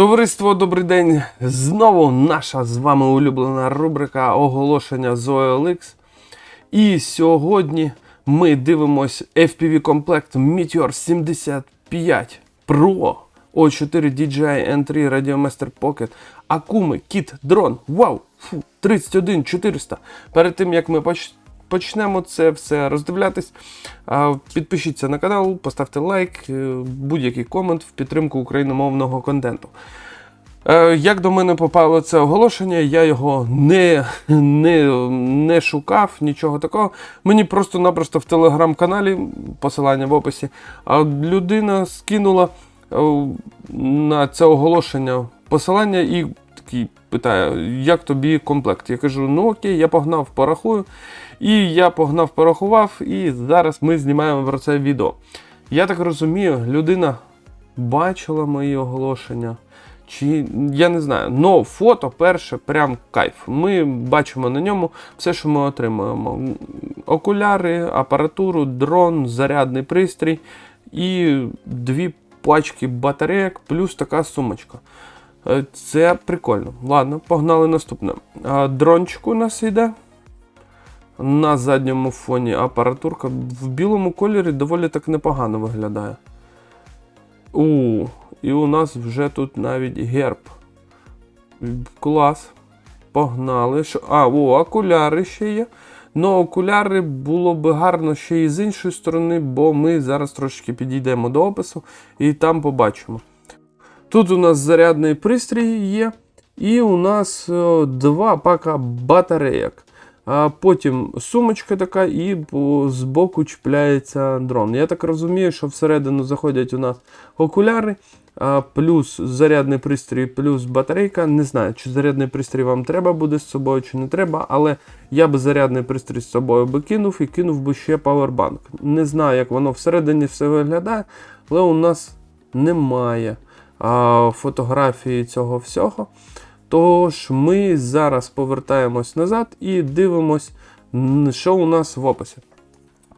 Товариство, добрий день! Знову наша з вами улюблена рубрика оголошення з OLX. І сьогодні ми дивимось FPV комплект Meteor 75 Pro O4 DJI N3 Radiomaster Pocket Акуми Kit. Вау! Фу, 31400. Перед тим як ми поч... почнемо це все роздивлятись, підпишіться на канал, поставте лайк, е, будь-який комент в підтримку україномовного контенту. Е, Як до мене попало це оголошення, я його не, не, не шукав, нічого такого. Мені просто-напросто в телеграм-каналі, посилання в описі, людина скинула е, на це оголошення посилання і такий питає, як тобі комплект? Я кажу, ну окей, я погнав, порахую. І я погнав, порахував, і зараз ми знімаємо про це відео. Я так розумію, людина бачила мої оголошення. Чи я не знаю, но фото перше, прям кайф. Ми бачимо на ньому все, що ми отримуємо: окуляри, апаратуру, дрон, зарядний пристрій і дві пачки батарейок, плюс така сумочка. Е, Це прикольно. Ладно, погнали наступне. Дрончик у нас йде. На задньому фоні апаратурка в білому кольорі доволі так непогано виглядає. У, і у нас вже тут навіть герб. Клас. Погнали. А, о, окуляри ще є. Ну, окуляри було би гарно ще і з іншої сторони, бо ми зараз трошки підійдемо до опису і там побачимо. Тут у нас зарядний пристрій є, і у нас два пака батарейок. Потім сумочка така, і по- збоку чіпляється дрон. Я так розумію, що всередину заходять у нас окуляри, плюс зарядний пристрій, плюс батарейка. Не знаю, чи зарядний пристрій вам треба буде з собою, чи не треба, але я би зарядний пристрій з собою би кинув і кинув би ще павербанк. Не знаю, як воно всередині все виглядає, але у нас немає фотографії цього всього. Тож ми зараз повертаємось назад і дивимось, що у нас в описі.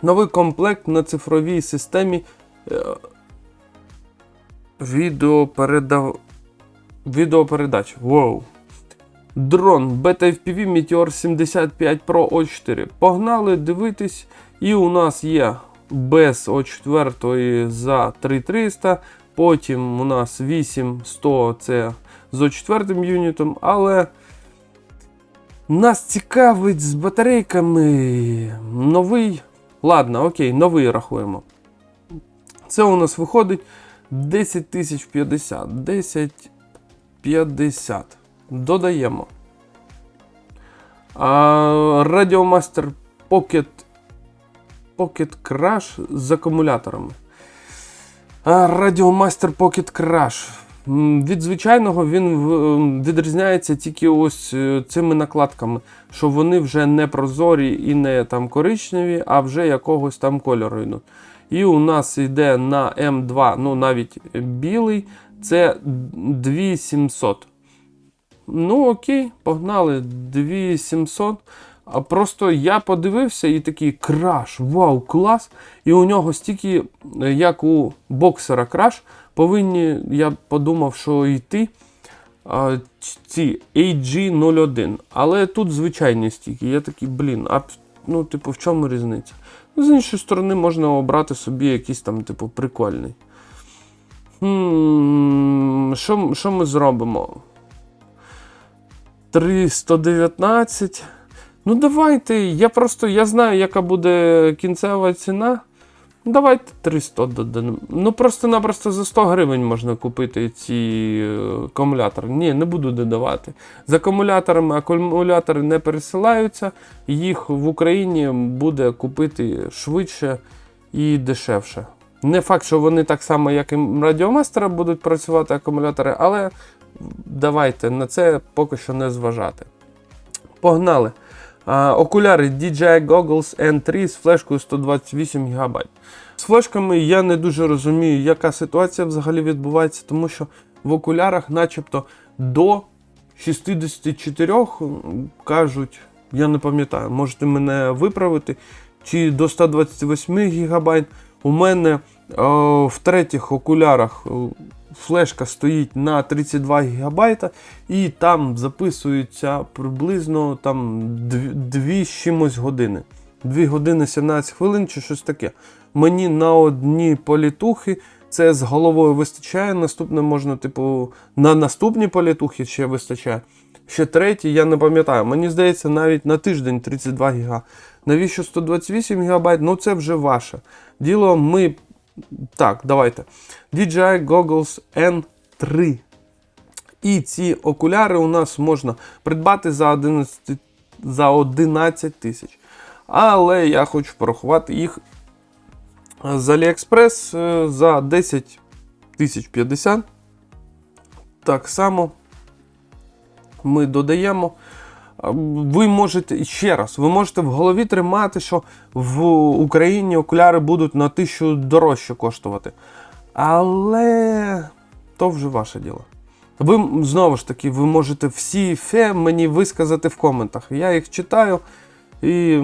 Новий комплект на цифровій системі е, відеопередав... відеопередач. Воу. Дрон Beta FPV Meteor 75 Pro O4. Погнали дивитись. І у нас є без O4 за 3300. Потім у нас 8100 це з O4 юнітом, але нас цікавить з батарейками новий. Ладно, окей, новий рахуємо. Це у нас виходить 10050. 1050. Додаємо. А, Radiomaster Pocket Pocket Crash з акумуляторами. Radiomaster Pocket Crash. Від звичайного він ем, відрізняється тільки ось е, цими накладками, що вони вже не прозорі і не там коричневі, а вже якогось там кольору йдуть. І у нас йде на М2, ну навіть білий, це 2700. Ну, окей, погнали 2700. А просто я подивився і такий краш, вау, клас. І у нього стільки, як у боксера краш, повинні, я подумав, що йти а, ці AG01. Але тут звичайні стільки. Я такий, блін, а ну, типу, в чому різниця? Ну, з іншої сторони, можна обрати собі якийсь там, типу, прикольний. Що, що ми зробимо? 319. Ну, давайте. Я просто я знаю, яка буде кінцева ціна. Ну, Давайте 300 додамо. Ну, просто-напросто за 100 гривень можна купити ці е, акумулятори. Ні, не буду додавати. З акумуляторами акумулятори не пересилаються, їх в Україні буде купити швидше і дешевше. Не факт, що вони так само, як і радіомастера, будуть працювати акумулятори, але давайте на це поки що не зважати. Погнали. Окуляри DJI Goggles N3 з флешкою 128 ГБ. З флешками я не дуже розумію, яка ситуація взагалі відбувається, тому що в окулярах, начебто, до 64 кажуть, я не пам'ятаю, можете мене виправити, чи до 128 ГБ. У мене О, в третіх окулярах о, флешка стоїть на 32 ГБ, і там записується приблизно там 2 чимось години. 2 години 17 хвилин чи щось таке. Мені на одні політухи це з головою вистачає. Наступне можна, типу, на наступні політухи ще вистачає. Ще третій, я не пам'ятаю. Мені здається, навіть на тиждень 32 ГБ. Навіщо 128 ГБ? Ну це вже ваше. Діло ми. Так, давайте. DJI Goggles N3. І ці окуляри у нас можна придбати за 11 за 11 тисяч. Але я хочу порахувати їх з AliExpress е, за 10 тисяч 50. Так само ми додаємо. Ви можете ще раз, ви можете в голові тримати, що в Україні окуляри будуть на тисячу дорожче коштувати. Але то вже ваше діло. Ви знову ж таки, ви можете всі фе мені висказати в коментах. Я їх читаю і.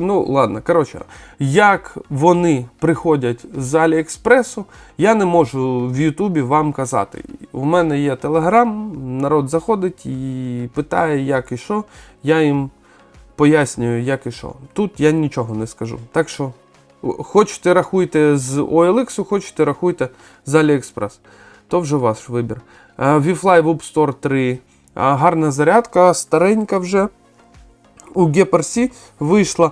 Ну, ладно, коротше, як вони приходять з Аліекспресу, я не можу в Ютубі вам казати. У мене є Телеграм, народ заходить і питає, як і що. Я їм пояснюю, як і що. Тут я нічого не скажу. Так що, хочете рахуйте з OLX, хочете рахуйте з AliExpress. То вже ваш вибір. Е, VFly Whoop Store 3. Е, Гарна зарядка, старенька вже. У Гепарсі вийшла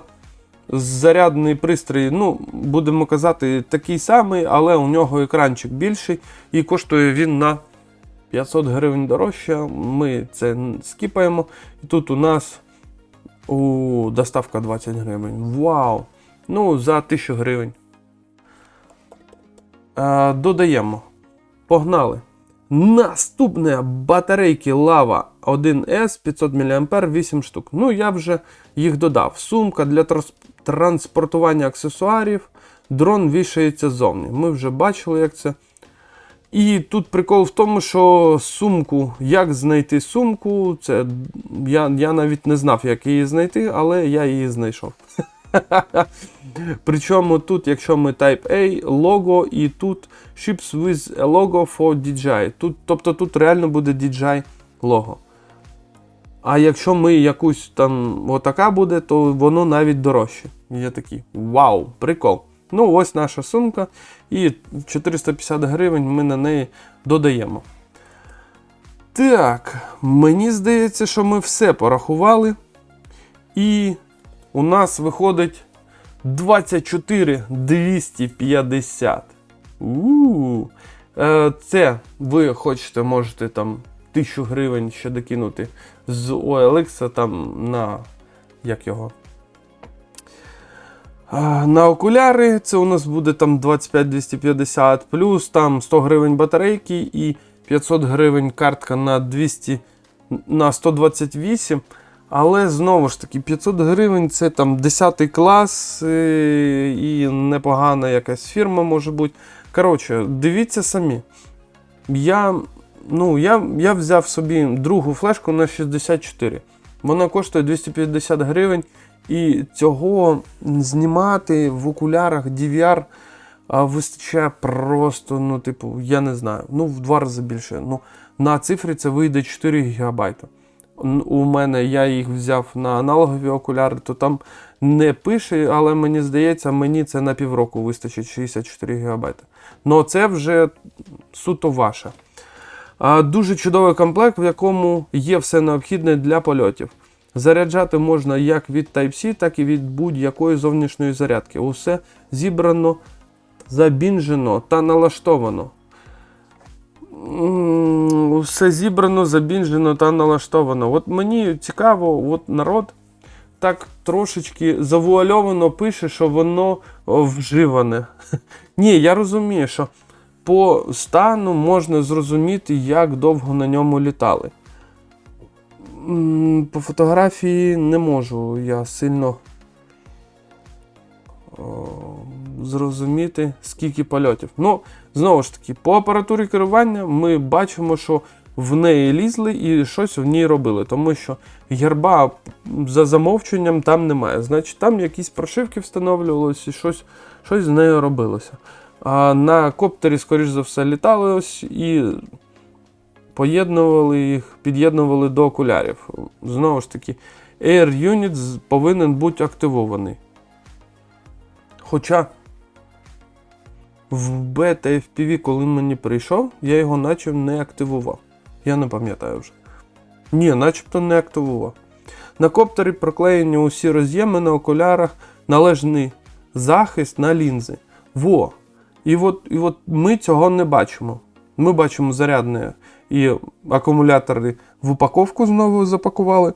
зарядний пристрій, ну, будемо казати, такий самий, але у нього екранчик більший і коштує він на 500 гривень дорожче. Ми це скіпаємо. І тут у нас у, доставка 20 гривень. Вау! Ну, за 1000 гривень. Е, додаємо. Погнали. Наступне батарейки Lava 1S 500 мАh 8 штук. Ну, я вже їх додав. Сумка для транспортування аксесуарів. Дрон вішається ззовні. Ми вже бачили, як це. І тут прикол в тому, що сумку, як знайти сумку, це я, я навіть не знав, як її знайти, але я її знайшов. Причому тут, якщо ми Type A, лого, і тут Ships with a logo for DJI. Тут, тобто тут реально буде DJI лого. А якщо ми якусь там отака буде, то воно навіть дорожче. Я такий, вау, прикол. Ну, ось наша сумка. І 450 гривень ми на неї додаємо. Так, мені здається, що ми все порахували. І у нас виходить 24 250. У-у-у. Е, Це ви хочете, можете там 1000 гривень ще докинути з OLX там на як його? На окуляри це у нас буде там 25-250, плюс там 100 гривень батарейки і 500 гривень картка на 200 на 128. Але знову ж таки, 500 гривень це там 10 клас е, і непогана якась фірма може бути. Коротше, дивіться самі. Я, ну, я, я взяв собі другу флешку на 64. Вона коштує 250 гривень. І цього знімати в окулярах DVR вистачає просто, ну, типу, я не знаю, ну, в два рази більше. Ну, на цифрі це вийде 4 ГБ. У мене я їх взяв на аналогові окуляри, то там не пише, але мені здається, мені це на півроку вистачить 64 ГБ. Ну це вже суто ваше. Дуже чудовий комплект, в якому є все необхідне для польотів. Заряджати можна як від Type-C, так і від будь-якої зовнішньої зарядки. Усе зібрано, забінжено та налаштовано. Все зібрано, забінжено та налаштовано. От мені цікаво, от народ так трошечки завуальовано пише, що воно вживане. Ні, я розумію, що по стану можна зрозуміти, як довго на ньому літали. По фотографії не можу я сильно зрозуміти, скільки польотів. Ну, знову ж таки, по апаратурі керування ми бачимо, що в неї лізли і щось в ній робили, тому що герба за замовченням там немає. Значить, там якісь прошивки встановлювалися і щось, щось з нею робилося. А на коптері, скоріш за все, літали ось і поєднували їх, під'єднували до окулярів. Знову ж таки, Air Unit повинен бути активований. Хоча в бета FPV, коли мені прийшов, я його наче не активував. Я не пам'ятаю вже. Ні, начебто не активував. На коптері проклеєні усі роз'єми на окулярах, належний захист на лінзи. Во! І от, і от ми цього не бачимо. Ми бачимо зарядне і акумулятори в упаковку знову запакували.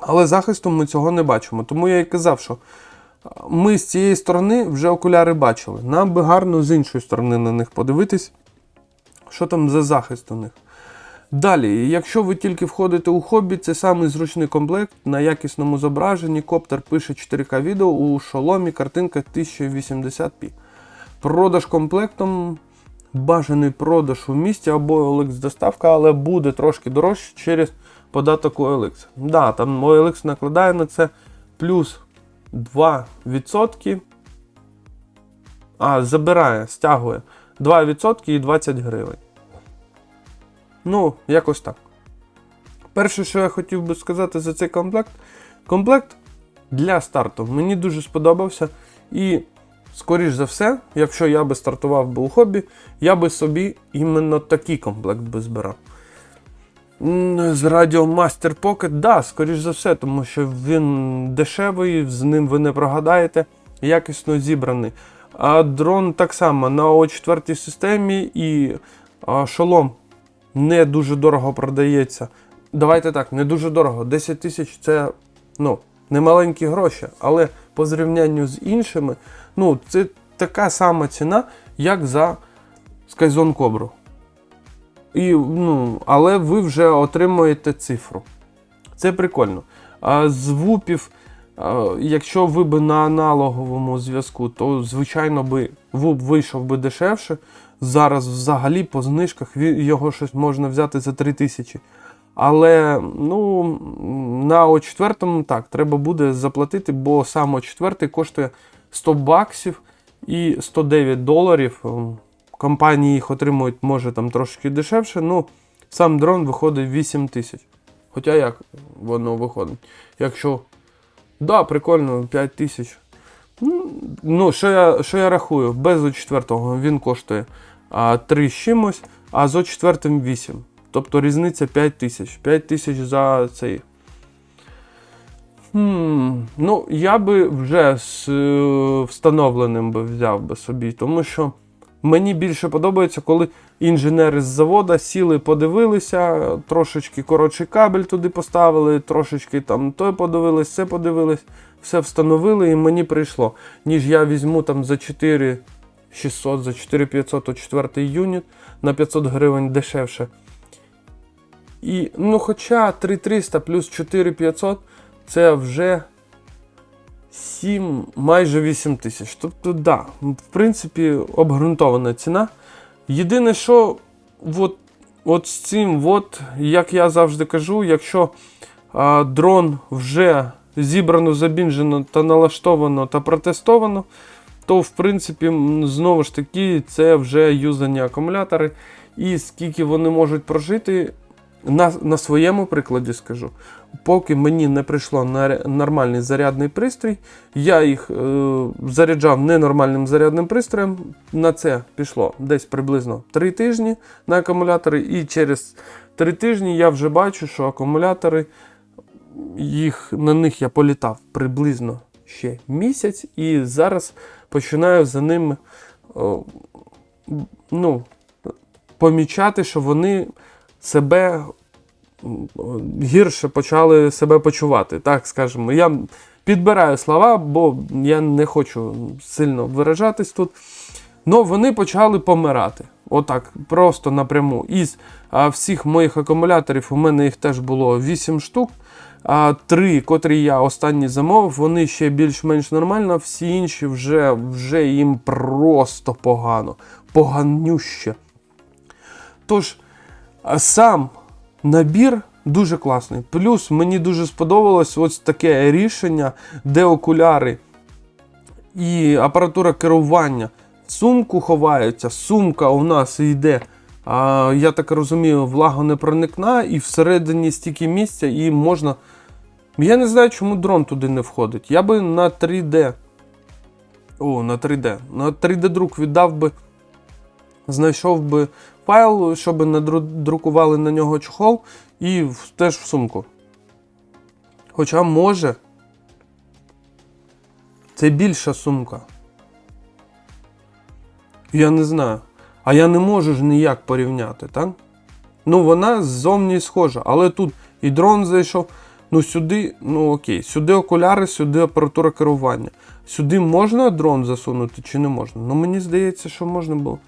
Але захисту ми цього не бачимо. Тому я і казав, що ми з цієї сторони вже окуляри бачили. Нам би гарно з іншої сторони на них подивитись, що там за захист у них. Далі, якщо ви тільки входите у хобі, це самий зручний комплект на якісному зображенні. Коптер пише 4К відео у шоломі, картинка 1080p. Продаж комплектом, бажаний продаж у місті або OLX доставка, але буде трошки дорожче через податок OLX. Да, там OLX накладає на це плюс 2%. А, забирає, стягує 2% і 20 гривень. Ну, якось так. Перше, що я хотів би сказати за цей комплект. Комплект для старту мені дуже сподобався. І, скоріш за все, якщо я би стартував би у хобі, я би собі іменно такий комплект би збирав. З Радіо Master Pocket, да, скоріш за все, тому що він дешевий, з ним ви не прогадаєте, якісно зібраний. А дрон так само на О4 системі і а, шолом не дуже дорого продається. Давайте так, не дуже дорого. 10 тисяч це ну, не маленькі гроші, але по зрівнянню з іншими, ну, це така сама ціна, як за Skyzone Cobra. І, ну, але ви вже отримуєте цифру. Це прикольно. А з вупів, якщо ви би на аналоговому зв'язку, то звичайно би вуп вийшов би дешевше. Зараз взагалі по знижках його щось можна взяти за 3000. Але ну, на О4 так, треба буде заплатити, бо сам О4 коштує 100 баксів і 109 доларів. Компанії їх отримують, може, там трошки дешевше. Ну, сам дрон виходить 8 тисяч. Хоча як воно виходить? Якщо. Да, прикольно, 5 тисяч. Ну, Ну, що я, що я рахую? Без О4 він коштує а, 3 з чимось, а з О4 8. Тобто різниця 5 тисяч. 5 тисяч за цей. Хм, ну, я би вже з е, встановленим би взяв би собі, тому що мені більше подобається, коли інженери з завода сіли, подивилися, трошечки коротший кабель туди поставили, трошечки там той подивились, це подивились, все встановили і мені прийшло. Ніж я візьму там за 4 600, за 4500 о 4 юніт на 500 гривень дешевше. І, ну, хоча 3300 плюс 4500 це вже 7, майже 8 тисяч. Тобто, да, в принципі, обґрунтована ціна. Єдине, що от, от з цим, от, як я завжди кажу, якщо а, дрон вже зібрано, забінжено та налаштовано та протестовано, то в принципі, знову ж таки, це вже юзані акумулятори. І скільки вони можуть прожити, на, на своєму прикладі скажу. Поки мені не прийшло нормальний зарядний пристрій, я їх е, заряджав ненормальним зарядним пристроєм. На це пішло десь приблизно 3 тижні на акумулятори, і через 3 тижні я вже бачу, що акумулятори, їх, на них я політав приблизно ще місяць, і зараз починаю за ними о, ну, помічати, що вони себе гірше почали себе почувати. Так скажемо. Я підбираю слова, бо я не хочу сильно виражатись тут. Ну, вони почали помирати. Отак, просто напряму. Із а, всіх моїх акумуляторів у мене їх теж було 8 штук. А три, котрі я останні замовив, вони ще більш-менш нормально, всі інші вже, вже їм просто погано, поганюще. Тож, сам набір дуже класний. Плюс мені дуже сподобалось ось таке рішення, де окуляри і апаратура керування в сумку ховаються. Сумка у нас йде, а, я так розумію, влага не проникна, і всередині стільки місця, і можна. Я не знаю, чому дрон туди не входить. Я би на 3D. О, на 3D. На 3D друк віддав би. Знайшов би файл, щоб надрукували на нього чохол і теж в сумку. Хоча може. Це більша сумка. Я не знаю. А я не можу ж ніяк порівняти, так? Ну, вона ззовні схожа, але тут і дрон зайшов. Ну, сюди, ну окей, сюди окуляри, сюди апаратура керування. Сюди можна дрон засунути чи не можна? Ну, мені здається, що можна було.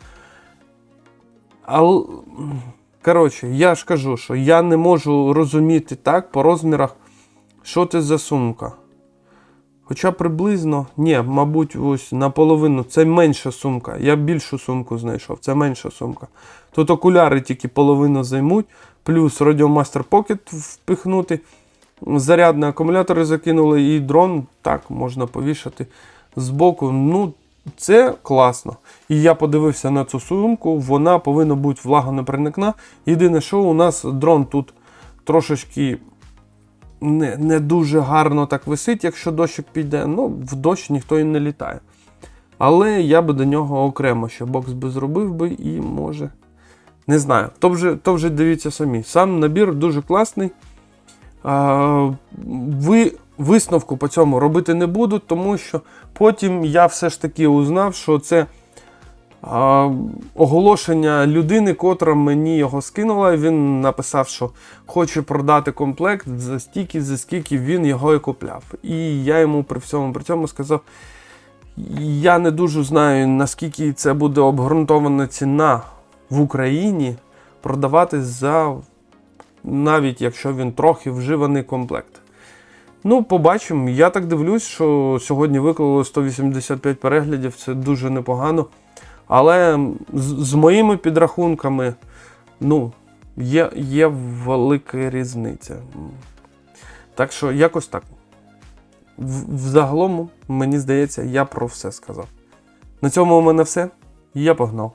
Але, коротше, я ж кажу, що я не можу розуміти так по розмірах, що це за сумка. Хоча приблизно, ні, мабуть, ось наполовину це менша сумка. Я більшу сумку знайшов, це менша сумка. Тут окуляри тільки половину займуть, плюс Radiomaster Pocket впихнути, зарядні акумулятори закинули і дрон так можна повішати збоку. Ну, це класно. І я подивився на цю сумку, вона повинна бути влагонепроникна. Єдине, що у нас дрон тут трошечки не, не дуже гарно так висить, якщо дощик піде. Ну, в дощ ніхто і не літає. Але я би до нього окремо ще бокс би зробив би і може. Не знаю. То вже, то вже дивіться самі. Сам набір дуже класний. А, ви висновку по цьому робити не буду, тому що потім я все ж таки узнав, що це а, оголошення людини, котра мені його скинула. Він написав, що хоче продати комплект за стільки, за скільки він його і купляв. І я йому при всьому при цьому сказав. Я не дуже знаю, наскільки це буде обґрунтована ціна в Україні продавати за навіть якщо він трохи вживаний комплект. Ну, побачимо. Я так дивлюсь, що сьогодні виклало 185 переглядів, це дуже непогано. Але з, з моїми підрахунками, ну, є, є велика різниця. Так що якось так. В, взагалом, мені здається, я про все сказав. На цьому у мене все. Я погнав.